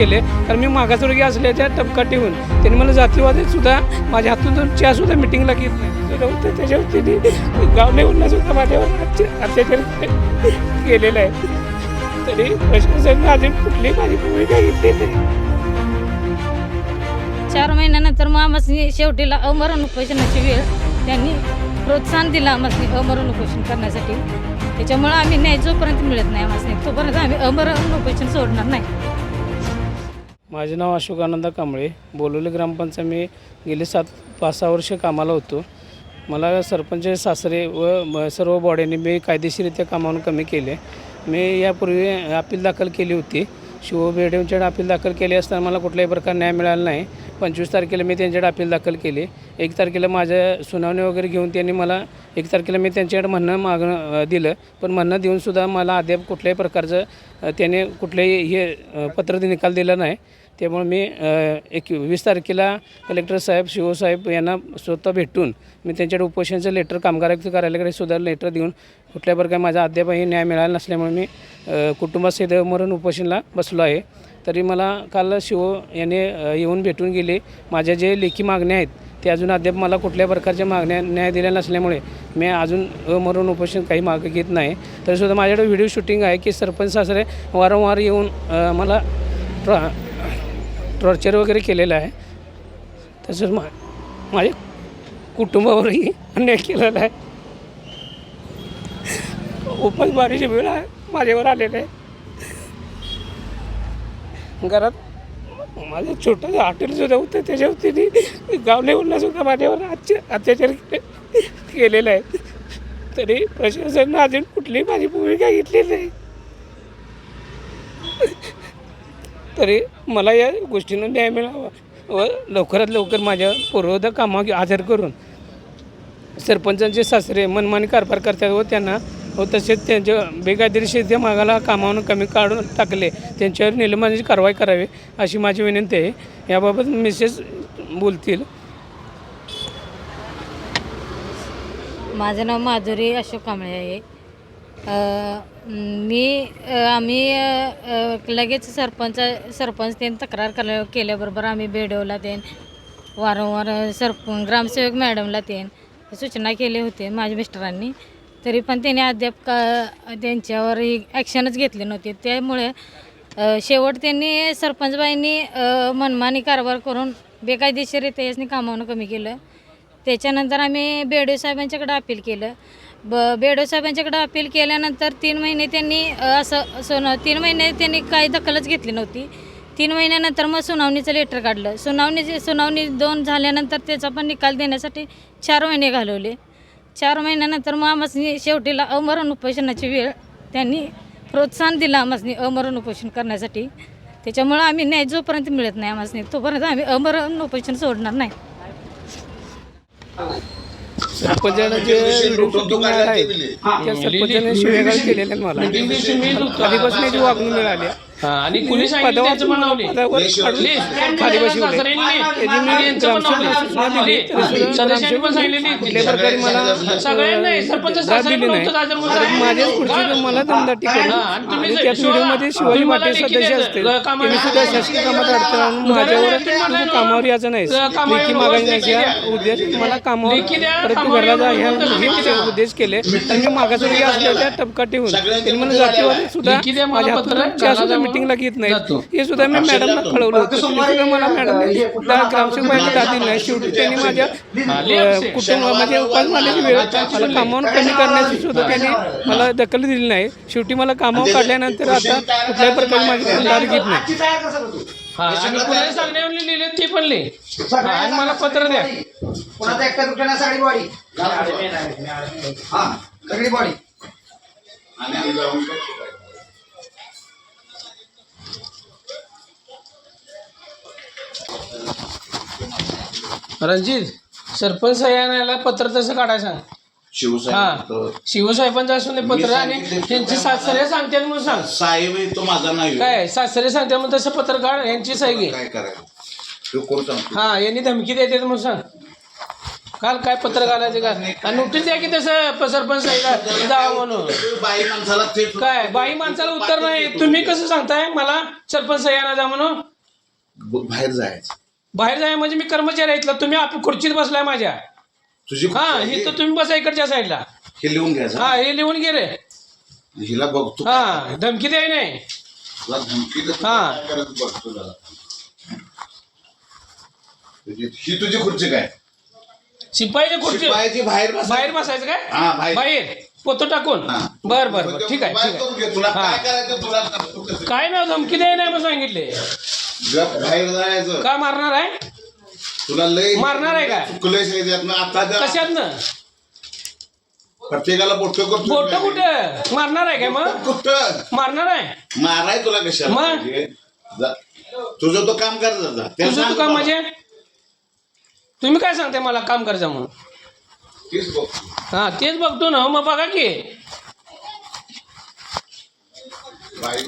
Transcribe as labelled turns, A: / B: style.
A: केले. कारण मी मागासवर्गीय असल्याच्या टपकात ठेवून त्यांनी मला जातीवादी सुद्धा माझ्या हातून चहा सुद्धा मिटिंगला घेत नाही तर होतं त्याच्यावर त्यांनी गाव लेवलला सुद्धा माझ्यावर अत्याचार केलेला आहे. तरी प्रशासन अजून कुठली माझी भूमिका घेतली नाही.
B: चार महिन्यानंतर मग आम्हाला शेवटीला अमरण उपोषणाची वेळ त्यांनी प्रोत्साहन दिलं आम्हाला अमरण उपोषण करण्यासाठी. त्याच्यामुळं आम्ही न्याय जोपर्यंत मिळत नाही आम्हाला तोपर्यंत आम्ही अमरण उपोषण सोडणार नाही.
A: माझे नाव अशोक आनंद कांबळे. बोलोली ग्रामपंचायत मी गेले सात पाच सहा वर्ष कामाला होतो. मला सरपंच सासरे व सर्व बॉड्यांनी मी कायदेशीरित्या कामावून कमी केले. मी यापूर्वी अपील दाखल केली होती. शिव बेडेंच्याकडे अपील दाखल केली असताना मला कुठल्याही प्रकार न्याय मिळाला नाही. पंचवीस तारखेला मी त्यांच्याकडे अपील दाखल केली. एक तारखेला माझ्या सुनावणी वगैरे घेऊन त्यांनी मला एक तारखेला मी त्यांच्याकडे म्हणणं मागणं दिलं. पण म्हणणं देऊनसुद्धा मला अद्याप कुठल्याही प्रकारचं त्याने कुठल्याही हे पत्र निकाल दिला नाही. त्यामुळे मी एक वीस तारखेला कलेक्टर साहेब शिवसाहेब यांना स्वतः भेटून मी त्यांच्याकडे उपोषणाचं लेटर कामगार कार्यालयाकडे सुद्धा लेटर देऊन कुठल्या प्रकारे माझा अद्यापही न्याय मिळाला नसल्यामुळे मी कुटुंबासहित मरण उपोषणाला बसलो आहे. तरी मला काल शिव याने येऊन भेटून गेले. माझ्या जे लेखी मागण्या आहेत ते अजून अद्याप मला कुठल्या प्रकारच्या मागण्या न्याय दिल्या नसल्यामुळे मी अजून अमरून उपोषण काही मागं घेत नाही. तरीसुद्धा माझ्याकडे व्हिडिओ शूटिंग आहे की सरपंच सासरे वारंवार येऊन मला ट्रा टॉर्चर वगैरे केलेलं आहे. तसंच मा माझ्या कुटुंबावरही अन्याय केलेला आहे. उपासमारीची वेळ आहे माझ्यावर आलेलं आहे. घरात माझं छोटंसं हॉटेल सुद्धा होतं त्याच्यावर त्यांनी गाव लेवलला सुद्धा माझ्यावर अत्या अत्याचार केलेला आहे. तरी प्रशासनानं अजून कुठली माझी भूमिका घेतलेली नाही. तरी मला या गोष्टीनं न्याय मिळावा. व लवकरात लवकर माझ्या पूर्वोदय कामा आधार करून सरपंचांचे सासरे मनमानी कारभार करतात व त्यांना व तसेच त्यांच्या बेकायदेशीर त्या मागाला कामावरून कमी काढून टाकले. त्यांच्यावर निलंबनाची कारवाई करावी अशी माझी विनंती आहे. याबाबत मिसेस बोलतील.
B: माझं नाव माधुरी अशोक कांबळे आहे. मी आम्ही लगेच सरपंच सरपंच त्यांनी तक्रार केल्या केल्याबरोबर आम्ही बेडवला देन वारंवार सरप ग्रामसेवक मॅडमला देन सूचना केले होते माझ्या मिस्टरांनी. तरी पण त्यांनी अद्याप का त्यांच्यावर ॲक्शनच घेतली नव्हती. त्यामुळे शेवट त्यांनी सरपंचबाईंनी मनमानी कारभार करून बेकायदेशीररित्या यासनी कामावणं कमी केलं. त्याच्यानंतर आम्ही बेडे साहेबांच्याकडे अपील केलं. ब बेडो साहेबांच्याकडे अपील केल्यानंतर तीन महिने त्यांनी असं सोन तीन महिने त्यांनी काही दखलच घेतली नव्हती. तीन महिन्यानंतर मग सुनावणीचं लेटर काढलं. सुनावणी सुनावणी दोन झाल्यानंतर त्याचा पण निकाल देण्यासाठी चार महिने घालवले. चार महिन्यानंतर मग आम्हाला शेवटीला अमरण उपोषणाची वेळ त्यांनी प्रोत्साहन दिलं आम्हाला अमरण उपोषण करण्यासाठी. त्याच्यामुळं आम्ही न्याय जोपर्यंत मिळत नाही आम्हाला तोपर्यंत आम्ही अमरण उपोषण सोडणार नाही.
A: व्हिडिओ शूटिंग आहे त्या सरपंचाने शिवेगाळ केलेल्या आहेत मला. आधीपासून वागणूक मिळाली
C: आणि कुणी सांगितलं त्याचं
A: खाली
C: सदस्यांनी पण.
A: कुठल्या प्रकारे मला
C: सगळ्यांना. सरपंच
A: दिली नाही. माझ्याच मला
C: हा, आणि
A: त्या व्हिडिओमध्ये शिवाजी पाटील सदस्य त्यांनी सुद्धा शासकीय कामात अडथळा आणून माझ्यावर कामावर यायचं नाही.
C: कामावर
A: लेखी मागायच्या. उद्देश मला कामावर परत घरला जा ह्या हे केले. तर मी मागासवर्गीय असल्याच्या टपकात ठेवून त्यांनी मला सुद्धा माझ्या
C: पत्र,
A: सुद्धा मिटिंगला घेत नाही. हे सुद्धा मी मॅडमला कळवलं होतं. सुद्धा मला मॅडम ग्रामसेवक बाईला दाद दिली नाही शेवटी त्यांनी माझ्या कुटुंब म्हणजे उपासमारीची वेळ मला कामावून कमी करण्याची सुद्धा त्यांनी मला दखल दिली नाही. शेवटी मला कामावर काढल्यानंतर आता कुठल्याही प्रकारे माझी दाद घेत नाही.
C: हा, आणि कुणाला सांगण्यावर लिहिले ते पण लिह. आणि मला पत्र द्या.
D: एकटा सगळी बॉडी हा सगळी बॉडी
C: रणजित सरपंच सह्याला पत्र तसं काढायला सांग. हा. शिवसाहेबांचं असून ते पत्र आणि त्यांची सासरे सांगतात म्हणून सांग.
E: साहेब आहे तो माझा नाही.
C: काय सासरे सांगतात म्हणून तसं पत्र काढ यांची सही घे
E: काय करायचं? तो सांगतो?
C: हा यांनी धमकी देते म्हणून सांग. काल काय पत्र घालायचे का? आणि नोटीस द्या की तसं प- सरपंच जावं म्हणून.
E: बाई माणसाला थेट
C: काय? बाई माणसाला उत्तर नाही. तुम्ही कसं सांगताय? मला सरपंच सह्याना जा म्हणून.
E: ब- बाहेर जायचं.
C: बाहेर जाय म्हणजे मी कर्मचारी आहे इथला तुम्ही आप खुर्चीत बसलाय माझ्या.
E: तुझी
C: हा
E: हे
C: इथं तुम्ही बसा इकडच्या साईडला.
E: हे लिहून घ्यायचं
C: हा हे लिहून घे रे.
E: हिला बघतो
C: हा धमकी द्याय नाही
E: तुला धमकी देतो,
C: हा.
E: काय करायचं बघतो जरा. तुझी- ही तुझी खुर्ची काय?
C: शिपाईच्या खुर्ची.
E: शिपायाची बाहेर बसायचं.
C: बाहेर बसायचं काय?
E: हा, बाहेर.
C: बाहेर. पोतो टाकून.
E: हा.
C: बर बर बर. ठीक आहे
E: बाहेर
C: ठीक
E: करून
C: आहे
E: घे. तुला
C: हा.
E: काय करायचं तुला तू कसं-
C: काय ना धमकी द्याय नाही मग सांगितले.
E: गप बाहेर जायचं.
C: का मारणार आहे?
E: तुला लय
C: मारणार आहे का?
E: चुकलंय सगळ्यातनं आता
C: कशातनं?
E: प्रत्येकाला बोट करतो
C: बोट कुठं? मारणार आहे काय मग?
E: कुठं?
C: मारणार आहे?
E: माराय तुला कशाला
C: मग?
E: पाहिजे? जा. तुझं तो काम कर जा. त्याला
C: तुझं
E: सांग.
C: म्हणजे? तुम्ही काय सांगते मला काम करायचं म्हणून?
E: तेच बघ.
C: हा तेच बघतो ना मग बघा की.
E: बाई